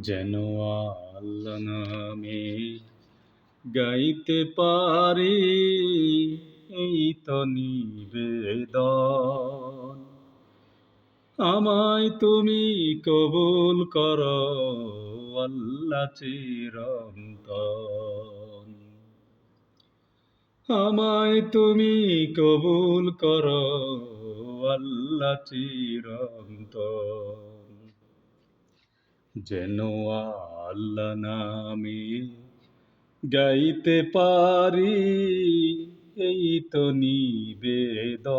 যেন গাইতে পারি, এই তো নিবেদন। আমায় তুমি কবুল কর, আল্লাহ চিরন্তন। আমায় তুমি কবুল করো, আল্লাহ চিরন্তন। যেন আল্লাহ নামে গাইতে পারি, এই তো নিবেদন।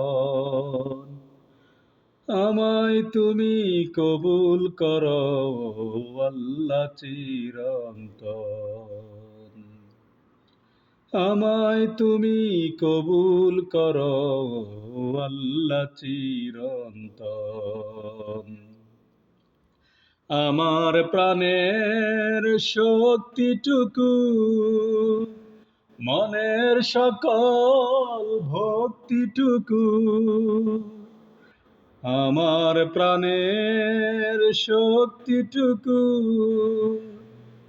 আমায় তুমি কবুল করো, আল্লাহ চিরন্তন। আমায় তুমি কবুল করো, আল্লাহ চিরন্তন। আমার প্রাণের শক্তিটুকু মনের সকল ভক্তিটুকু। আমার প্রাণের শক্তিটুকু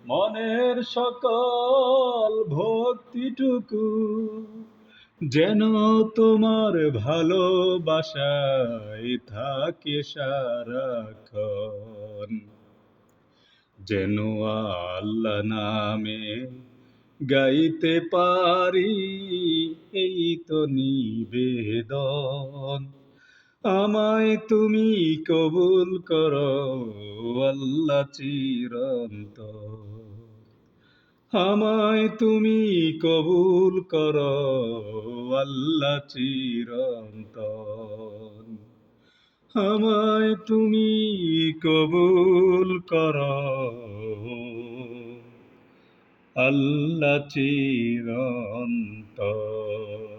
মনের সকল ভক্তিটুকু। যেন তোমার ভালোবাসায় থাকে সারাক্ষণ। যেন আল্লাহ নামে গাইতে পারি, এই তো নিবেদন। আমায় তুমি কবুল করো, আল্লাহ চিরন্তন। আমায় তুমি কবুল কর আল্লাহ চিরন্তন। আমায় তুমি কবুল কর আল্লাহ চিরন্তন।